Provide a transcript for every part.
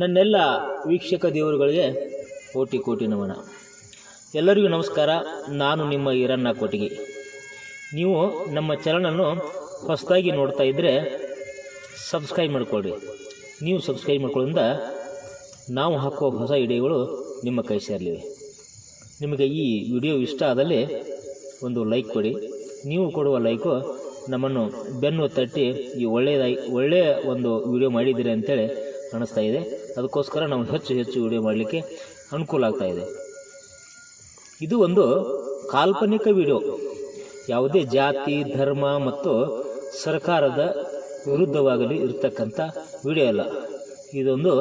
ನನ್ನೆಲ್ಲ ವೀಕ್ಷಕ ದೇವರುಗಳಿಗೆ ಕೋಟಿ ಕೋಟಿ ನಮನ. ಎಲ್ಲರಿಗೂ ನಮಸ್ಕಾರ. ನಾನು ನಿಮ್ಮ ಈರಣ್ಣ ಕೋಟಿಗೆ ನೀವು ನಮ್ಮ ಚಾನಲನ್ನು ಹೊಸದಾಗಿ ನೋಡ್ತಾ ಇದ್ದರೆ ಸಬ್ಸ್ಕ್ರೈಬ್ ಮಾಡಿಕೊಳ್ಳಿ ನೀವು ಸಬ್ಸ್ಕ್ರೈಬ್ ಮಾಡ್ಕೊಳ್ಳೋದ್ರಿಂದ ನಾವು ಹಾಕುವ ಹೊಸ ವಿಡಿಯೋಗಳು ನಿಮ್ಮ ಕೈ ಸೇರಲಿವೆ. ನಿಮಗೆ ಈ ವಿಡಿಯೋ ಇಷ್ಟ ಆದಲ್ಲಿ ಒಂದು ಲೈಕ್ ಕೊಡಿ. ನೀವು ಕೊಡುವ ಲೈಕು ನಮ್ಮನ್ನು ಬೆನ್ನು ತಟ್ಟಿ ಈ ಒಳ್ಳೆಯದಾಗಿ ಒಳ್ಳೆಯ ಒಂದು ವಿಡಿಯೋ ಮಾಡಿದ್ದೀರಿ ಅಂತೇಳಿ ಅನಿಸ್ತಾ ಇದೆ. ಅದಕ್ಕೋಸ್ಕರ ನಾವು ಹೆಚ್ಚು ಹೆಚ್ಚು ವಿಡಿಯೋ ಮಾಡಲಿಕ್ಕೆ ಅನುಕೂಲ ಆಗ್ತಾ ಇದೆ. ಇದು ಒಂದು ಕಾಲ್ಪನಿಕ ವಿಡಿಯೋ ಯಾವುದೇ ಜಾತಿ, ಧರ್ಮ ಮತ್ತು ಸರ್ಕಾರದ ವಿರುದ್ಧವಾಗಲಿ ಇರತಕ್ಕಂಥ ವಿಡಿಯೋ ಅಲ್ಲ. ಇದೊಂದು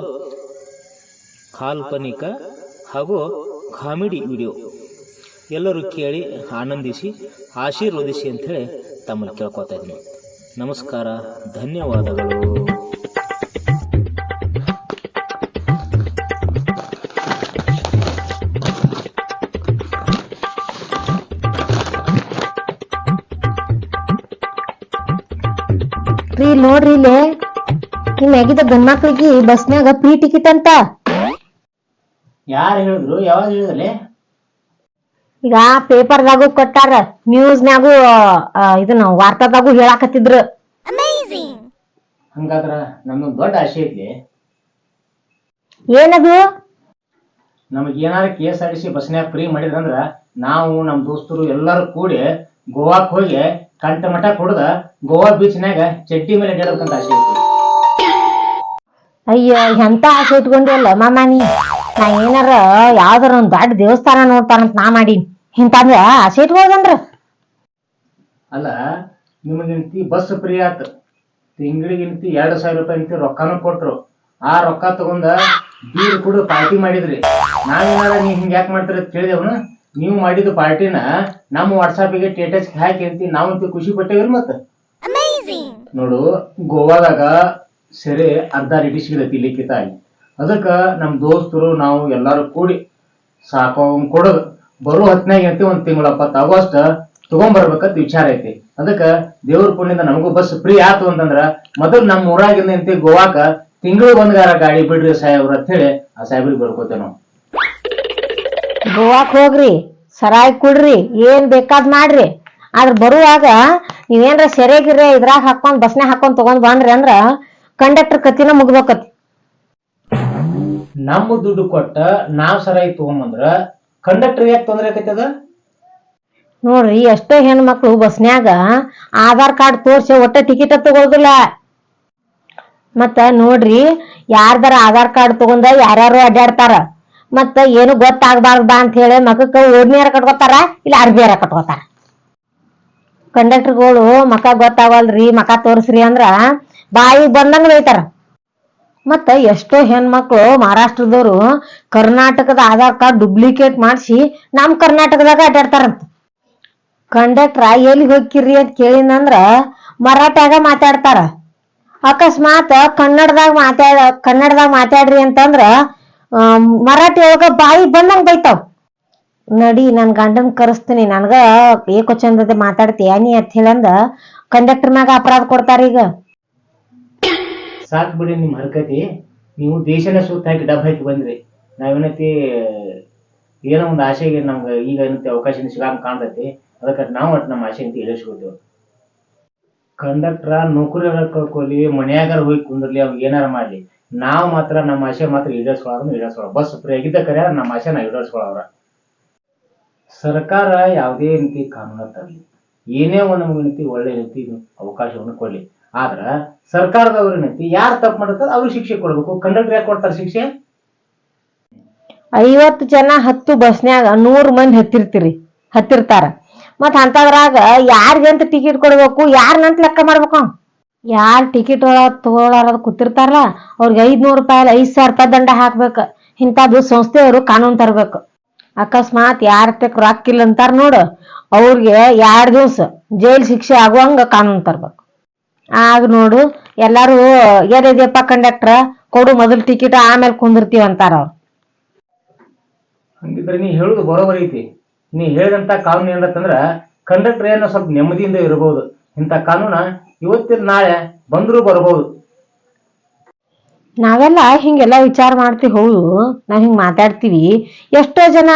ಕಾಲ್ಪನಿಕ ಹಾಗೂ ಕಾಮಿಡಿ ವಿಡಿಯೋ ಎಲ್ಲರೂ ಕೇಳಿ, ಆನಂದಿಸಿ, ಆಶೀರ್ವದಿಸಿ ಅಂಥೇಳಿ ತಮ್ಮಲ್ಲಿ ಕೇಳ್ಕೊತಾ ಇದ್ದೀನಿ. ನಮಸ್ಕಾರ, ಧನ್ಯವಾದಗಳು. ರೀ ನೋಡ್ರಿ ಇಲ್ಲಿ. ನಿಮ್ ಆಗಿದ ಗಂಡ್ಮಕ್ಳಿಗೆ ಬಸ್ನ್ಯಾಗ ಫ್ರೀ ಟಿಕೆಟ್ ಅಂತ. ಯಾರು ಹೇಳಿದ್ರು? ಯಾವಾಗ ಹೇಳಿದ್ರಲ್ಲ? ಈಗ ಪೇಪರ್ದಾಗು ಕೊಟ್ಟಾರ ನ್ಯೂಸ್ನ್ಯಾಗೂ ಇದನ್ನ ವಾರ್ತಾದಾಗು ಹೇಳಾಕತ್ತಿದ್ರು. ಹಂಗಾದ್ರ ನಮ್ದೊಂದು ದೊಡ್ಡ ಆಸೆ ಐತಿ ಏನದು? ನಮಗೆ ಏನಾರ K S R T C ಬಸ್ನ್ಯಾಗ free ಮಾಡಿದ್ರಂದ್ರ ನಾವು ನಮ್ಮ ದೋಸ್ತರು ಎಲ್ಲರೂ ಕೂಡಿ ಗೋವಾಕ್ ಹೋಗಿ ಕಂಟ ಮಠ ಕುಡ್ದ ಗೋವಾ ಬೀಚ್ನ್ಯಾಗ ಚಟ್ಟಿ ಮೇಲೆ ಅಡ್ಡಾಡ್ಬೇಕಂತ ಆಸೆ ಐತಿ ಅಯ್ಯ ಎಂತ ಆಸೆ ಇಟ್ಕೊಂಡಿಲ್ಲ ಮಾಮ ನೀ? ನಾ ಏನಾರ ಯಾವ್ದಾರ ಒಂದ್ ದೊಡ್ಡ ದೇವಸ್ಥಾನ ನೋಡ್ತಾರಂತ ನಾ ಮಾಡೀನಿ. ಇಂತಂದ್ರ ಆಸೆ ಇಟ್ಕೊಳ್ದಂದ್ರ ಅಲ್ಲ ನಿಮಗಿಂತಿ ಬಸ್ ಫ್ರೀ ಆತ. ತಿಂಗಳಿಗಿಂತಿ ಎರಡು ಸಾವಿರ ರೂಪಾಯಿ ಅಂತಿ ರೊಕ್ಕನೂ ಕೊಟ್ರು. ಆ ರೊಕ್ಕ ತಗೊಂಡ ಬೀರ್ ಕುಡಿದು ಪಾರ್ಟಿ ಮಾಡಿದ್ರಿ. ನಾವೇನಾರ ನೀ ಹಿಂಗ್ ಯಾಕೆ ಮಾಡ್ತೀರಿ ಅಂತ ಕೇಳಿದೆವನು ನೀವು ಮಾಡಿದ ಪಾರ್ಟಿನ ನಮ್ಮ ವಾಟ್ಸಾಪಿಗೆ ಸ್ಟೇಟಸ್ ಹಾಕಿ ಅಂತಿ ನಾವಂತೂ ಖುಷಿ ಪಟ್ಟೇವ್ರಿ ಮತ್ತೆ? ನೋಡು ಗೋವಾದಾಗ ಸೆರೆ ಅರ್ಧ ರೆಡಿ ಸಿಗತೈತಿ ಲಿಖಿತ ಆಗಿ. ಅದಕ್ಕ ನಮ್ಮ ದೋಸ್ತರು ನಾವು ಎಲ್ಲಾರು ಕೂಡಿ ಸಾಕೋಂಗ್ ಕೊಡೋದು. ಬರೋ ಹತ್ತನೇ ಅಂತ ಒಂದು ತಿಂಗಳ ಅಪ್ಪತ್ತು ಆಗಸ್ಟ್ ತಗೊಂಡ್ಬರ್ಬೇಕಂತ ವಿಚಾರ ಐತಿ. ಅದಕ್ಕ ದೇವ್ರ ಪುಣ್ಯದ ನಮಗೂ ಬಸ್ ಫ್ರೀ ಆತು ಅಂತಂದ್ರ ಮೊದಲು ನಮ್ಮ ಊರಾಗಿಂದ ಗೋವಾಕ ತಿಂಗಳು ಒಂದ್ಗಾರ ಗಾಡಿ ಬಿಡ್ರಿ ಸಾಹೇಬ್ರ ಅಂತ ಹೇಳಿ ಆ ಸಾಹೇಬ್ರಿಗೆ ಬರ್ಕೋತೇವೆ ನಾವು. ಗೋವಾಕ್ ಹೋಗ್ರಿ ಸರಾಯ್ ಕುಡ್ರಿ ಏನ್ ಬೇಕಾದ್ ಮಾಡ್ರಿ. ಆದ್ರ ಬರುವಾಗ ನೀವೇನ್ರ ಸೆರೆ ಗಿರೆ ಇದ್ರಾಗ ಹಾಕೊಂಡ್ ಬಸ್ನ್ಯಾಗ ಹಾಕೊಂಡ್ ತಗೊಂಡ್ ಬಂದ್ರಿ ಅಂದ್ರ ಕಂಡಕ್ಟರ್ ಕತ್ತಿನ ಮುಗ್ಬೇಕತಿ ನಮ್ಮ ದುಡ್ಡು ಕೊಟ್ಟ ನಾವ್ ಸರಾಯಿ ತಗೊಂಬಂದ್ರ ಕಂಡಕ್ಟರ್ ಯಾಕೆ ತೊಂದ್ರೆ ಆಕೈತದ ನೋಡ್ರಿ ಎಷ್ಟೋ ಹೆಣ್ಮಕ್ಳು ಬಸ್ನ್ಯಾಗ ಆಧಾರ್ ಕಾರ್ಡ್ ತೋರ್ಸಿ ಒಟ್ಟ ಟಿಕೆಟ್ ತಗೊಳ್ದಿಲ್ಲ. ಮತ್ತ ನೋಡ್ರಿ ಯಾರ್ದಾರ ಆಧಾರ್ ಕಾರ್ಡ್ ತಗೊಂಡ ಯಾರ್ಯಾರು ಅಡ್ಡಾಡ್ತಾರ ಮತ್ತ ಏನು ಗೊತ್ತಾಗಬಾರ್ದು ಬಾ ಅಂತ ಹೇಳಿ ಮಕಕ್ಕ ಓಡ್ನಿಯಾರ ಕಟ್ಕೋತಾರ, ಇಲ್ಲ ಅರ್ಬಿಯಾರ ಕಟ್ಕೋತಾರ. ಕಂಡಕ್ಟರ್ಗಳು ಮಕ ಗೊತ್ತಾಗಲ್ರಿ ಮಕ ತೋರಿಸ್ರಿ ಅಂದ್ರ ಬಾಯಿ ಬಂದಂಗ ಬೈತಾರ. ಮತ್ತ ಎಷ್ಟೋ ಹೆಣ್ಮಕ್ಳು ಮಹಾರಾಷ್ಟ್ರದವರು ಕರ್ನಾಟಕದ ಆಧಾರ್ ಕಾರ್ಡ್ ಡುಪ್ಲಿಕೇಟ್ ಮಾಡಿಸಿ ನಮ್ ಕರ್ನಾಟಕದಾಗ ಅಡ್ಡಾಡ್ತಾರಂತ ಕಂಡಕ್ಟ್ರ ಎಲ್ಲಿ ಹೋಗ್ಕಿರಿ ಅಂತ ಕೇಳಿನಂದ್ರ ಮರಾಠ್ಯಾಗ ಮಾತಾಡ್ತಾರ. ಅಕಸ್ಮಾತ್ ಕನ್ನಡದಾಗ ಮಾತಾಡ, ಕನ್ನಡದಾಗ ಮಾತಾಡ್ರಿ ಅಂತಂದ್ರ ಮರಾಠಿ ಒಳಗ ಬಾಯಿ ಬಂದಂಗ ಬೈತಾವ್. ನಡಿ, ನನ್ ಗಂಡನ್ ಕರೆಸ್ತೀನಿ, ನನ್ಗ ಏಕೋ ಚಂದತೆ ಮಾತಾಡ್ತಿ ನೀ ಅಂತ ಹೇಳಂದ ಕಂಡಕ್ಟರ್ ಮ್ಯಾಗ ಅಪರಾಧ ಕೊಡ್ತಾರ ಈಗ. ಸಾಕ್ ಬಿಡಿ ನಿಮ್ ಹರ್ಕತಿ. ನೀವು ದೇಶನ ಸುತ್ತ ಹಾಕಿ ಡಬ್ ಹಾಕಿ ಬಂದ್ರಿ. ನಾವೇನತಿ, ಏನೋ ಒಂದು ಆಸೆಗೆ ನಮ್ಗೆ ಈಗ ಏನತಿ ಅವಕಾಶ ಸಿಗಾಕ ಕಾಣ್ತೈತಿ. ಅದಕ್ಕೆ ನಾವು ಒಟ್ಟು ನಮ್ಮ ಆಸೆ ಅಂತ ಹೇಳಿಸ್ಕೊತೀವಿ ಕಂಡಕ್ಟ್ರ ನೌಕರಿ ಕಳ್ಕೊಲಿ ಮನ್ಯಾಗಾರ ಹೋಗಿ ಕುಂದ್ರಲಿ ಅವ್ ಏನಾರ ಮಾಡ್ಲಿ. ನಾವು ಮಾತ್ರ ನಮ್ಮ ಆಶೆ ಮಾತ್ರ ಈಡೇರಿಸ್ಕೊಳ್ಳೋದು ಈಡೇರಿಸ್ಕೊಳ್ಳೋ ಬಸ್ ಫ್ರೀ ಆಗಿದ್ದ ಕರೆ ನಮ್ಮ ಆಶೆ ನಾವು ಈಡೇರಿಸ್ಕೊಳ್ಳೋರ ಸರ್ಕಾರ ಯಾವುದೇ ರೀತಿ ಕಾನೂನು ತರಲಿ. ಏನೇ ಒಂದು ರೀತಿ ಒಳ್ಳೆ ರೀತಿ ಅವಕಾಶವನ್ನು ಕೊಡ್ಲಿ. ಆದ್ರ ಸರ್ಕಾರದವ್ರ ನೀತಿ ಯಾರು ತಪ್ಪು ಮಾಡಿರ್ತಾರೆ ಅವ್ರಿಗೆ ಶಿಕ್ಷೆ ಕೊಡ್ಬೇಕು. ಕಂಡಕ್ಟರ್ ಯಾಕೆ ಕೊಡ್ತಾರೆ ಶಿಕ್ಷೆ? ಐವತ್ತು ಜನ ಹತ್ತು ಬಸ್ನ್ಯಾಗ ನೂರು ಮಂದಿ ಹತ್ತಿರ್ತೀರಿ, ಹತ್ತಿರ್ತಾರ. ಮತ್ ಅಂತದ್ರಾಗ ಯಾರಿಗಂತ ಟಿಕೆಟ್ ಕೊಡ್ಬೇಕು ಯಾರನ್ನಂತ ಲೆಕ್ಕ ಮಾಡ್ಬೇಕು? ಯಾರ್ ಟಿಕೆಟ್ ತಗೊಳಾರ ಕೂತಿರ್ತಾರಲ್ಲ, ಅವ್ರಿಗೆ ಐದ್ನೂರು ರೂಪಾಯಿ ಐದ್ ಸಾವಿರ ರೂಪಾಯಿ ದಂಡ ಹಾಕ್ಬೇಕ. ಇಂಥದ್ದು ಸಂಸ್ಥೆಯವರು ಕಾನೂನು ತರ್ಬೇಕು. ಅಕಸ್ಮಾತ್ ಯಾರ ತೆಕ್ ರೊಕ್ಕಿಲ್ಲ ಅಂತಾರ ನೋಡು. ಅವ್ರಿಗೆ ಎರಡ್ ದಿವ್ಸ ಜೈಲ್ ಶಿಕ್ಷೆ ಆಗುವಂಗ ಕಾನೂನು ತರ್ಬೇಕು. ಆಗ ನೋಡು, ಎಲ್ಲಾರು ಏನಿದೆಯಪ್ಪ ಕಂಡಕ್ಟರ್ ಕೊಡು ಮೊದಲ್ ಟಿಕೆಟ್ ಆಮೇಲೆ ಕುಂದಿರ್ತೀವಿ ಅಂತಾರ ಅವ್ರು. ಹಂಗಿದ್ರೆ ನೀ ಹೇಳುದು ಬರೋಬರಿ ಐತಿ. ನೀ ಹೇಳಿದಂತ ಕಾನೂನು ಏನಂತಂದ್ರ, ಕಂಡಕ್ಟರ್ ಏನೋ ಸ್ವಲ್ಪ ನೆಮ್ಮದಿಯಿಂದ ಇರಬಹುದು ಇಂತ ಕಾನೂನ ಇವತ್ತಿನ ನಾಳೆ ಬಂದ್ರು ಬರಬಹುದು ನಾವೆಲ್ಲ ಹಿಂಗೆಲ್ಲ ವಿಚಾರ ಮಾಡ್ತೀವಿ ಹೌದು. ನಾವ್ ಹಿಂಗ್ ಮಾತಾಡ್ತೀವಿ. ಎಷ್ಟೋ ಜನ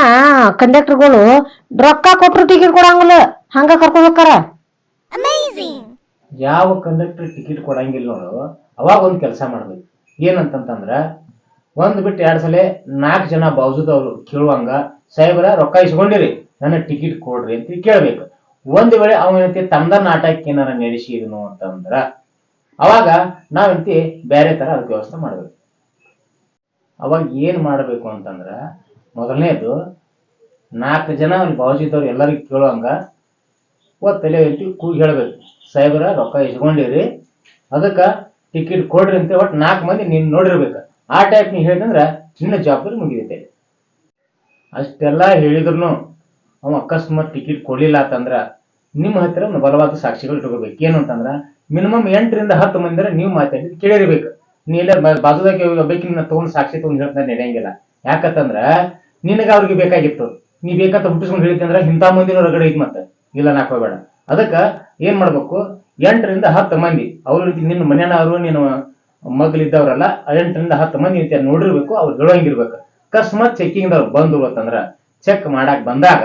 ಕಂಡಕ್ಟರ್ಗಳು ರೊಕ್ಕ ಕೊಟ್ರು ಟಿಕೆಟ್ ಕೊಡಂಗಿಲ್ಲ ಹಂಗ ಕರ್ಕೊಬೇಕಾರ ಹೋಗ್ತಾರ. ಯಾವ ಕಂಡಕ್ಟರ್ ಟಿಕೆಟ್ ಕೊಡಂಗಿಲ್ಲ ನೋಡು ಅವಾಗ ಒಂದು ಕೆಲಸ ಮಾಡ್ಬೇಕು. ಏನಂತಂತಂದ್ರ ಒಂದ್ ಬಿಟ್ಟು ಎರಡ್ ಸಲ ನಾಲ್ಕು ಜನ ಬಾಜುದವ್ರು ಕೇಳುವಂಗ ಸಾಹೇಬ್ರ ರೊಕ್ಕ ಇಸ್ಕೊಂಡಿರಿ ನನ್ನ ಟಿಕೆಟ್ ಕೊಡ್ರಿ ಅಂತ ಕೇಳ್ಬೇಕು. ಒಂದ್ ವೇಳೆ ಅವನಂತೆ ತಂದ ನಾಟಕ ಏನಾರ ನಡೆಸಿದ್ನು ಅಂತಂದ್ರ, ಅವಾಗ ನಾವಂತಿ ಬೇರೆ ತರ ಅದಕ್ಕೆ ವ್ಯವಸ್ಥೆ ಮಾಡ್ಬೇಕು. ಅವಾಗ ಏನ್ ಮಾಡ್ಬೇಕು ಅಂತಂದ್ರ, ಮೊದಲನೇದು ನಾಲ್ಕು ಜನ ಅಲ್ಲಿ ಬಾಜುದವ್ರು ಎಲ್ಲರಿಗೂ ಕೇಳುವಂಗ ಒತ್ತು ತಲೆ ಇಟ್ಟು ಕೂಗಿ ಹೇಳ್ಬೇಕು. ಸಾಹೇಬ್ರ, ರೊಕ್ಕ ಇಸ್ಕೊಂಡಿರಿ, ಅದಕ್ಕ ಟಿಕೆಟ್ ಕೊಡ್ರಿ ಅಂತ ಒಟ್ಟು ನಾಲ್ಕು ಮಂದಿ ನೀನ್ ನೋಡಿರ್ಬೇಕು. ಆ ಟೈಪ್ ನೀ ಹೇಳಿದಂದ್ರ ಚಿನ್ನ ಜವಾಬ್ದಾರಿ ಮುಗಿದೈತೆ ಅಷ್ಟೆಲ್ಲ ಹೇಳಿದ್ರು ಅವ ಅಕಸ್ಮಾತ್ ಟಿಕೆಟ್ ಕೊಡ್ಲಿಲ್ಲ ಅಂತಂದ್ರ ನಿಮ್ಮ ಹತ್ತಿರ ಬಲವಾದ ಸಾಕ್ಷಿಗಳು ಇಟ್ಕೋಬೇಕು. ಏನು ಅಂತಂದ್ರ ಮಿನಿಮಮ್ ಎಂಟರಿಂದ ಹತ್ತು ಮಂದಿರ ನೀವು ಮಾತಾಡಿದ್ ಕೇಳಿರ್ಬೇಕು. ನೀ ಎಲ್ಲ ಬಾಜುದಾಗ ಬೇಕು ನಿನ್ನ ತಗೊಂಡ್ ಸಾಕ್ಷಿ ತಗೊಂಡ್ ಹೇಳ್ತಾ ನಡೆಯಂಗಿಲ್ಲ ಯಾಕಂತಂದ್ರ, ನಿನಗ ಅವ್ರಿಗೆ ಬೇಕಾಗಿತ್ತು. ನೀ ಬೇಕಂತ ಹುಟ್ಟಿಸ್ಕೊಂಡು ಹೇಳಿದ್ದಂದ್ರ ಇಂಥ ಮಂದಿನ ಹೊರಗಡೆ ಇದ್ ಮತ್ತೆ. ಇಲ್ಲ ನಾಕೋಬೇಡ ಅದಕ್ಕ ಏನ್ ಮಾಡ್ಬೇಕು, ಎಂಟರಿಂದ ಹತ್ತು ಮಂದಿ, ಅವ್ರ ನಿನ್ನ ಮನೆಯವರು ನೀನು ಮಗಳಿದ್ದವ್ರಲ್ಲ, ಎಂಟರಿಂದ ಹತ್ತು ಮಂದಿ ರೀತಿಯ ನೋಡಿರ್ಬೇಕು, ಅವ್ರು ಹೇಳೋಂಗಿರ್ಬೇಕು. ಅಕಸ್ಮಾತ್ ಚೆಕ್ಕಿಂಗ್ ದವ್ರು ಬಂದು ಅಂತಂದ್ರ ಚೆಕ್ ಮಾಡಾಕ್ ಬಂದಾಗ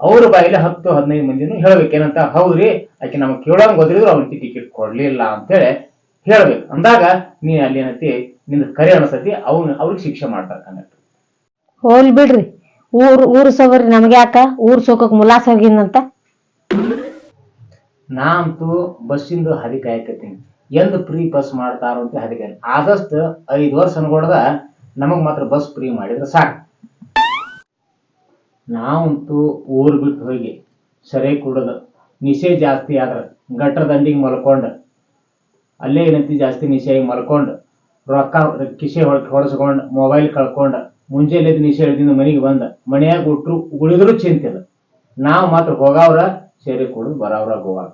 ಅವ್ರ ಬಾಯಿಲೆ ಹತ್ತು ಹದಿನೈದು ಮಂದಿನೂ ಹೇಳ್ಬೇಕೇನಂತ ಹೌದ್ರಿ ಆಕೆ ನಮಗೆ ಕೇಳೋಂಗ್ ಗೊತ್ತಿದ್ರು ಅವ್ರಿಗೆ ಟಿಕೆಟ್ ಕೊಡ್ಲಿಲ್ಲ ಅಂತೇಳಿ ಹೇಳ್ಬೇಕು. ಅಂದಾಗ ನೀ ಅಲ್ಲಿ ಏನತಿ ನಿನ್ನ ಕರೆ ಅನ್ಸತಿ ಅವ್ನ ಅವ್ರಿಗೆ ಶಿಕ್ಷೆ ಮಾಡ್ತಾರ ಕಂಡಕ್ಟರ್ ಹೋಲ್ ಬಿಡ್ರಿ. ಊರ್ ಊರ್ ಸವರಿ ನಮ್ಗೆ ಯಾಕ? ಊರ್ ಸೋಕಕ್ ಮುಲಾಸ್ ಹೋಗಿನಂತ ನಾ ಅಂತೂ ಬಸ್ಸಿಂದು ಹದಿ ಕಾಯಕತ್ತೀನಿ. ಎಂದು ಫ್ರೀ ಬಸ್ ಮಾಡ್ತಾರೋ ಅಂತ ಆದಷ್ಟು ಐದು ವರ್ಷ ಅನ್ಕೊಡ್ದ ನಮಗ್ ಮಾತ್ರ ಬಸ್ ಫ್ರೀ ಮಾಡಿದ್ರೆ ಸಾಕು. ನಾವಂತೂ ಊರ್ ಬಿಟ್ಟು ಹೋಗಿ ಸರಿ ಕುಡ್ದು ನಿಶೆ ಜಾಸ್ತಿ ಆದ್ರೆ ಗಟ್ರ ದಂಡಿಗೆ ಮಲ್ಕೊಂಡು, ಅಲ್ಲೇ ಏನಂತಿ ಜಾಸ್ತಿ ನಿಶೆಗೆ ಮಲ್ಕೊಂಡು, ರೊಕ್ಕ ಕಿಸೆ ಹೊಡ್ ಹೊಡೆಸ್ಕೊಂಡು ಮೊಬೈಲ್ ಕಳ್ಕೊಂಡು, ಮುಂಜಾನೆ ನಿಶೆ ಹಿಡ್ದಿಂದ ಮನೆಗೆ ಬಂದ, ಮನ್ಯಾಗ ಉಟ್ರು ಉಳಿದ್ರು ಚಿಂತಿಲ್ಲ ನಾವು ಮಾತ್ರ ಹೋಗವ್ರ, ಸೇರಿ ಕುಡಿದು ಬರವ್ರ ಗೋವಾಗ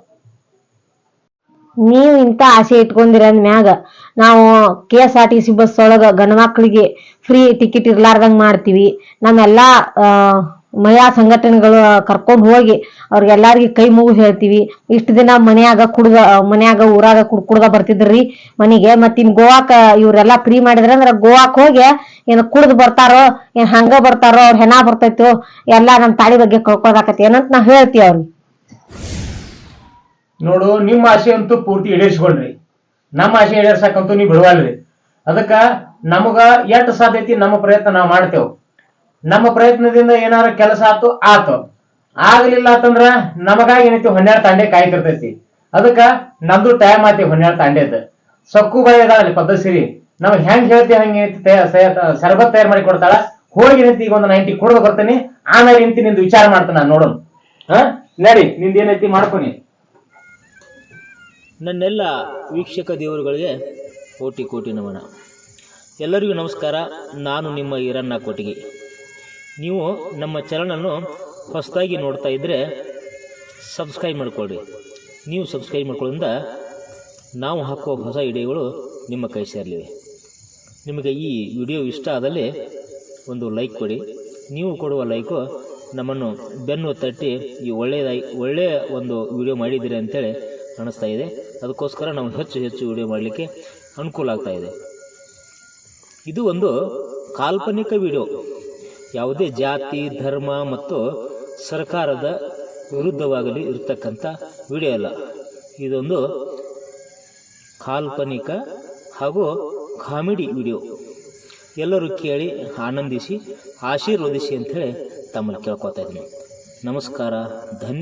ನೀವು ಇಂತ ಆಸೆ ಇಟ್ಕೊಂಡಿರ ಮ್ಯಾಗ ನಾವು K S R T C bus ಒಳಗ ಗಂಡ ಮಕ್ಳಿಗೆ ಫ್ರೀ ಟಿಕೆಟ್ ಇರ್ಲಾರ್ದಂಗ್ ಮಾಡ್ತೀವಿ. ನಮ್ಮೆಲ್ಲಾ ಮಹಿಳಾ ಸಂಘಟನೆಗಳು ಕರ್ಕೊಂಡು ಹೋಗಿ ಅವ್ರಿಗೆಲ್ಲಾರ್ಗಿ ಕೈ ಮುಗಿದು ಹೇಳ್ತೀವಿ. ಇಷ್ಟ ದಿನ ಮನ್ಯಾಗ ಕುಡ್ದ ಮನ್ಯಾಗ ಊರಾಗ ಕುಡ್ ಕುಡ್ದ ಬರ್ತಿದ್ರಿ ಮನಿಗೆ. ಮತ್ತಿನ್ ಗೋವಾಕ ಇವ್ರೆಲ್ಲಾ ಫ್ರೀ ಮಾಡಿದ್ರ ಅಂದ್ರ ಗೋವಾಕ್ ಹೋಗಿ ಏನ್ ಕುಡ್ದು ಬರ್ತಾರೋ, ಏನ್ ಹಂಗ ಬರ್ತಾರೋ, ಅವ್ರ ಹೆಣ ಬರ್ತೈತೋ, ಎಲ್ಲಾ ನಮ್ ತಾಳಿ ಬಗ್ಗೆ ಕಳ್ಕೊದಾಕತಿ ಏನಂತ ನಾ ಹೇಳ್ತೀವಿ ಅವ್ರಿಗೆ ನೋಡು, ನಿಮ್ಮ ಆಸೆ ಅಂತೂ ಪೂರ್ತಿ ಈಡೇರಿಸ್ಕೊಂಡ್ರಿ. ನಮ್ಮ ಆಸೆ ಈಡೇರ್ಸಕ್ಕಂತೂ ನೀವು ಬಿಡವಲ್ರಿ. ಅದಕ್ಕ ನಮಗ ಎಷ್ಟ ಸಾಧ್ಯತೆ, ನಮ್ಮ ಪ್ರಯತ್ನ ನಾವು ಮಾಡ್ತೇವ್. ನಮ್ಮ ಪ್ರಯತ್ನದಿಂದ ಏನಾರ ಕೆಲಸ ಆತು ಆತು. ಆಗ್ಲಿಲ್ಲ ಅಂತಂದ್ರ ನಮಗಾಗಿ ಏನೈತಿ ಹೊನ್ನೆರ ತಾಂಡೆ ಕಾಯ್ತಿರ್ತೈತಿ. ಅದಕ್ಕ ನಮ್ದು ಟೈಮ್ ಆತಿ ತಾಂಡೆ ತಾಂಡೆದ. ಸೊಕ್ಕು ಬಾಯಿ ಅದಾಳಲ್ಲಿ ಪದ್ಧತಿರಿ ನಮಗ್ ಹೆಂಗ್ ಹೇಳ್ತಿ ಹಂಗೆ ಶರಬತ್ ತಯಾರು ಮಾಡಿ ಕೊಡ್ತಾಳ. ಹೋಗಿ ನಿಂತಿ ಈಗ ಒಂದು ನೈಂಟಿ ಕುಡ್ದು ಬರ್ತೀನಿ, ಆಮೇಲೆ ನಿಂತಿ ನಿಂದು ವಿಚಾರ ಮಾಡ್ತಾನ ನೋಡೋಣ. ಹಾ? ನಡಿ, ನಿಂದ ಏನೈತಿ ಮಾಡ್ಕೊನಿ. ನನ್ನೆಲ್ಲ ವೀಕ್ಷಕ ದೇವರುಗಳಿಗೆ ಕೋಟಿ ಕೋಟಿ ನಮನ. ಎಲ್ಲರಿಗೂ ನಮಸ್ಕಾರ. ನಾನು ನಿಮ್ಮ ಈರಣ್ಣ ಕೋಟಿಗೆ ನೀವು ನಮ್ಮ ಚಾನಲನ್ನು ಹೊಸದಾಗಿ ನೋಡ್ತಾ ಇದ್ದರೆ ಸಬ್ಸ್ಕ್ರೈಬ್ ಮಾಡಿಕೊಳ್ಳಿ ನೀವು ಸಬ್ಸ್ಕ್ರೈಬ್ ಮಾಡ್ಕೊಳ್ಳೋದ್ರಿಂದ ನಾವು ಹಾಕುವ ಹೊಸ ವಿಡಿಯೋಗಳು ನಿಮ್ಮ ಕೈ ಸೇರಲಿವೆ. ನಿಮಗೆ ಈ ವಿಡಿಯೋ ಇಷ್ಟ ಆದಲ್ಲಿ ಒಂದು ಲೈಕ್ ಕೊಡಿ. ನೀವು ಕೊಡುವ ಲೈಕು ನಮ್ಮನ್ನು ಬೆನ್ನು ತಟ್ಟಿ ಈ ಒಳ್ಳೆಯದಾಗಿ ಒಳ್ಳೆಯ ಒಂದು ವಿಡಿಯೋ ಮಾಡಿದ್ದೀರಿ ಅಂತೇಳಿ ಅನ್ನಿಸ್ತಾ ಇದೆ. ಅದಕ್ಕೋಸ್ಕರ ನಾವು ಹೆಚ್ಚು ಹೆಚ್ಚು ವಿಡಿಯೋ ಮಾಡಲಿಕ್ಕೆ ಅನುಕೂಲ ಆಗ್ತಾಯಿದೆ ಇದೆ. ಇದು ಒಂದು ಕಾಲ್ಪನಿಕ ವಿಡಿಯೋ ಯಾವುದೇ ಜಾತಿ, ಧರ್ಮ ಮತ್ತು ಸರ್ಕಾರದ ವಿರುದ್ಧವಾಗಲಿ ಇರತಕ್ಕಂಥ ವಿಡಿಯೋ ಅಲ್ಲ. ಇದೊಂದು ಕಾಲ್ಪನಿಕ ಹಾಗೂ ಕಾಮಿಡಿ ವಿಡಿಯೋ. ಎಲ್ಲರೂ ಕೇಳಿ, ಆನಂದಿಸಿ, ಆಶೀರ್ವದಿಸಿ ಅಂಥೇಳಿ ತಮ್ಮಲ್ಲಿ ಕೇಳ್ಕೊತಾ ಇದ್ದೀನಿ. ನಮಸ್ಕಾರ ಧನ್ಯ